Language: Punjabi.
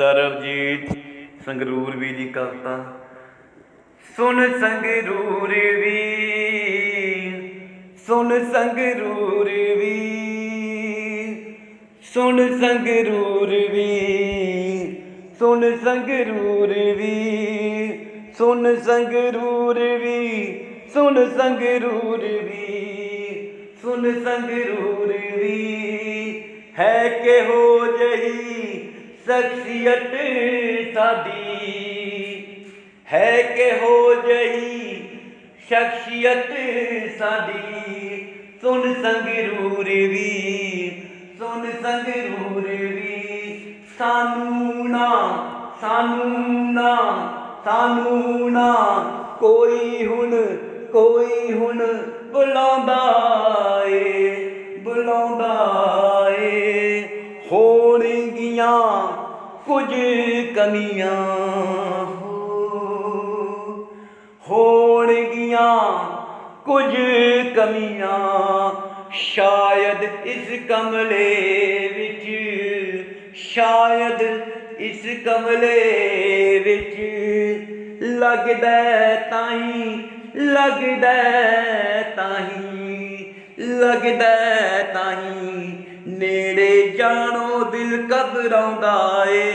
ਸਰਬਜੀਤ ਸੰਗਰੂਰ ਵੀ ਦੀ ਕਵਿਤਾ। ਸੁਣ ਸੰਗਰੂਰ ਵੀ, ਸੁਣ ਸੰਗਰੂਰ ਵੀ, ਸੁਣ ਸੰਗਰੂਰ ਵੀ, ਸੁਣ ਸੰਗਰੂਰ ਵੀ, ਸੁਣ ਸੰਗਰੂਰ ਵੀ, ਸੁਣ ਸੰਗਰੂਰ ਵੀ, ਸੁਣ ਸੰਗਰੂਰ ਵੀ। ਹੈ ਕਿ ਹੋ ਜਹੀ ਸ਼ਖਸੀਅਤ ਸਾਡੀ। ਹੈ ਕਿਹੋ ਜਹੀ ਸ਼ਖਸੀਅਤ ਸਾਡੀ। ਸੁਣ ਸੰਗਰੂਰ ਵੀ ਸੁਣ ਸੰਗਰੂਰ ਵੀ ਸਾਨੂੰ ਨਾ ਸਾਨੂੰ ਨਾ ਸਾਨੂੰ ਨਾ ਕੋਈ ਹੁਣ ਕੋਈ ਹੁਣ ਬੁਲਾਉਂਦਾ ਹੋਣਗੀਆਂ ਕੁਝ ਕਮੀਆਂ ਹੋਣਗੀਆਂ, ਕੁਝ ਕਮੀਆਂ। ਸ਼ਾਇਦ ਇਸ ਕਮਲੇ ਵਿੱਚ, ਸ਼ਾਇਦ ਇਸ ਕਮਲੇ ਵਿੱਚ ਲੱਗਦਾ ਤਾਹੀਂ ਲੱਗਦਾ ਤਾਹੀਂ ਲੱਗਦਾ ਤਾਹੀਂ। ਨੇੜੇ ਜਾਣੋ ਦਿਲ ਘਬਰਾਉਂਦਾ ਏ।